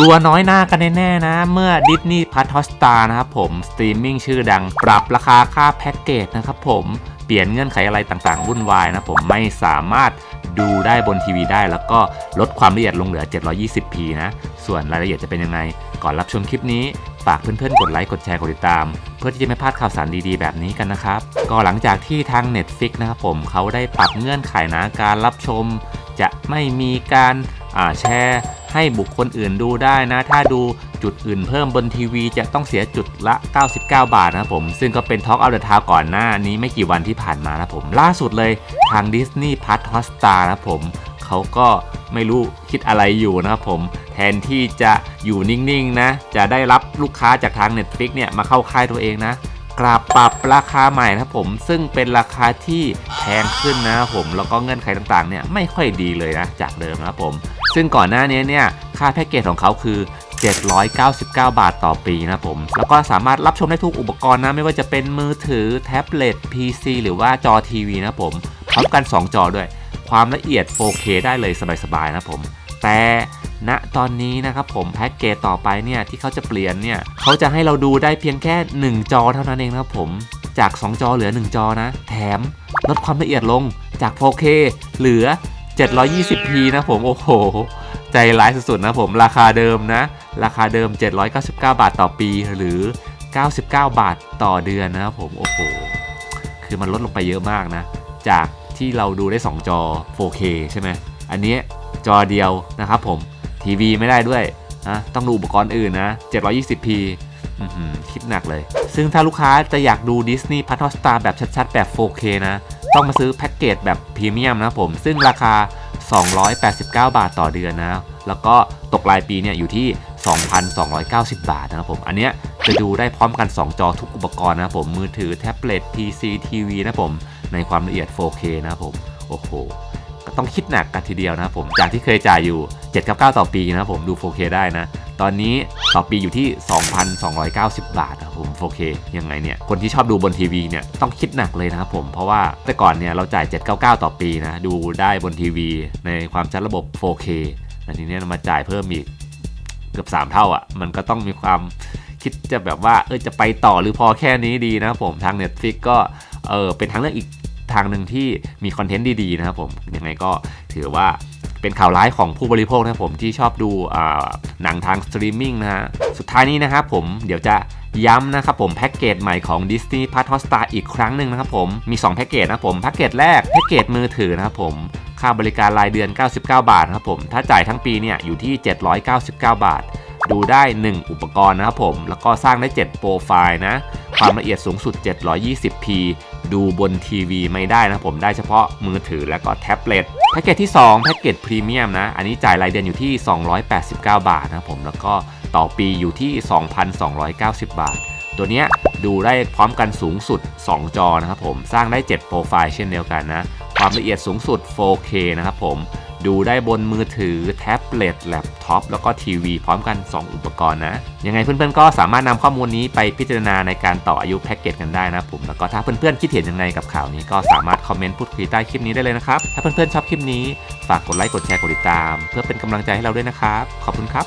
ลัวน้อยหน้ากันแน่ๆนะ เมื่อดิสนีย์พัทฮอสตานะครับผมสตรีมมิ่งชื่อดัง ปรับราคาค่าแพ็กเกจนะครับผมเปลี่ยนเงื่อนไขอะไรต่างๆวุ่นวายนะผมไม่สามารถดูได้บนทีวีได้แล้วก็ลดความละเอียดลงเหลือ 720p นะ ส่วนรายละเอียดจะเป็นยังไง ก่อนรับชมคลิปนี้ ฝากเพื่อนๆ กดไลค์ กดแชร์ กดติดตาม เพื่อที่จะไม่พลาดข่าวสารดีๆ แบบนี้กันนะครับ ก็หลังจากที่ทาง Netflix นะครับผมเขาได้ปรับเงื่อนไขนะการรับชม จะไม่มีการ แชร์ให้บุคคลอื่นดูได้นะ ถ้าดูจุดอื่นเพิ่มบนทีวีจะต้องเสียจุดละ 99 บาทนะครับผม ซึ่งก็เป็น Talk of the Town ก่อนหน้านี้ไม่กี่วันที่ผ่านมานะผม ล่าสุดเลยทาง Disney Plus Hotstar นะผม เขาก็ไม่รู้คิดอะไรอยู่นะครับผม แทนที่จะอยู่นิ่งๆนะ จะได้รับลูกค้าจากทาง Netflix เนี่ยมาเข้าค่ายตัวเองนะกราบปรับราคาใหม่นะครับผมซึ่งเป็นราคาที่แพงขึ้นนะครับผมแล้วก็เงื่อนไขต่างๆเนี่ยไม่ค่อยดีเลยนะจากเดิมนะครับผม ซึ่งก่อนหน้านี้เนี่ยค่าแพ็กเกจของเขาคือ 799 บาทต่อปีนะผม แล้วก็สามารถรับชมได้ทุกอุปกรณ์นะ ไม่ว่าจะเป็นมือถือแท็บเล็ต PC หรือว่าจอทีวีนะผมพร้อมกัน 2 จอด้วย ความละเอียด 4K ได้เลยสบายๆนะผม แต่ณตอนนี้นะครับผมแพ็กเกจต่อไปเนี่ยที่เขาจะเปลี่ยนเนี่ยเขาจะให้เราดูได้เพียงแค่ 1 จอเท่านั้นเองนะครับผมจาก 2 จอเหลือ 1 จอนะ แถมลดความละเอียดลงจาก 4K เหลือ 720p นะผม โอ้โห ใจร้ายสุดๆนะผม ราคาเดิมนะ ราคาเดิม 799 บาทต่อปีหรือ 99 บาทต่อเดือนนะครับผม โอ้โห คือมันลดลงไปเยอะมากนะ จากที่เราดูได้ 2 จอ 4K ใช่ไหม อันนี้จอเดียวนะครับผม ทีวีไม่ได้ด้วยนะต้องดูอุปกรณ์อื่นนะ 720p คิดหนักเลย ซึ่งถ้าลูกค้าจะอยากดู Disney p l u s Star แบบชัดๆ แบบ 4K นะ ต้องมาซื้อแพ็กเกจแบบพรีเมียมนะผม ซึ่งราคา 289 บาทต่อเดือนนะ แล้วก็ตกรายปีเนี่ยอยู่ที่ 2,290 บาทนะครับผม อันเนี้ยจะดูได้พร้อมกัน 2 จอทุกอุปกรณ์นะครับผม มือถือแท็บเล็ต PC ทีวีนะผม ในความละเอียด 4K นะครับผม โอ้โห ก็ต้องคิดหนักกันทีเดียวนะครับผม จากที่เคยจ่ายอยู่ 799 ต่อปีนะครับผม ดู 4K ได้นะ ตอนนี้ต่อปีอยู่ที่ 2,290 บาทครับผม 4K ยังไงเนี่ย คนที่ชอบดูบนทีวีเนี่ยต้องคิดหนักเลยนะครับผม เพราะว่าแต่ก่อนเนี่ยเราจ่าย 799 ต่อปีนะ ดูได้บนทีวี ในความชัดระบบ 4K แต่ทีเนี้ยมาจ่ายเพิ่มอีกเกือบ 3 เท่าอะ่ะ มันก็ต้องมีความคิดจะแบบว่าเออจะไปต่อหรือพอแค่นี้ดีนะครับผมทาง Netflix ก็เออเป็นทางเลือกอีกทางหนึ่งที่มีคอนเทนต์ดีๆนะครับผมยังไงก็ถือว่า เป็นข่าวร้ายของผู้บริโภคนะผมที่ชอบดูหนังทางสตรีมมิ่งนะฮะสุดท้ายนี้นะครับผมเดี๋ยวจะย้ำนะครับผมแพ็กเกจใหม่ของ Disney Plus Hotstar อีกครั้งหนึ่งนะครับผมมี 2 แพ็กเกจนะผมแพ็กเกจแรกแพ็กเกจมือถือนะครับผมค่าบริการรายเดือน 99 บาทนะครับผมถ้าจ่ายทั้งปีเนี่ยอยู่ที่ 799 บาท ดูได้ 1 อุปกรณ์นะครับผมแล้วก็สร้างได้ 7 โปรไฟล์นะความละเอียดสูงสุด 720p ดูบนทีวีไม่ได้นะผมได้เฉพาะมือถือและก็แท็บเล็ตแพ็กเกจที่ 2 แพ็กเกจพรีเมียมนะ อันนี้จ่ายรายเดือนอยู่ที่ 289 บาทนะผมแล้วก็ต่อปีอยู่ที่ 2,290 บาท ตัวเนี้ยดูได้พร้อมกันสูงสุด 2 จอนะครับผมสร้างได้ 7 โปรไฟล์เช่นเดียวกันนะ ความละเอียดสูงสุด 4K นะครับผม ดูได้บนมือถือ แท็บเล็ตแล็ปท็อปแล้วก็ทีวีพร้อมกัน 2 อุปกรณ์นะ ยังไงเพื่อนๆก็สามารถนำข้อมูลนี้ไปพิจารณาในการต่ออายุแพ็กเกจกันได้นะผมแล้วก็ถ้าเพื่อนๆคิดเห็นยังไงกับข่าวนี้ก็สามารถคอมเมนต์พูดคุยใต้คลิปนี้ได้เลยนะครับถ้าเพื่อนๆชอบคลิปนี้ฝากกดไลค์กดแชร์กดติดตาม เพื่อเป็นกำลังใจให้เราด้วยนะครับขอบคุณครับ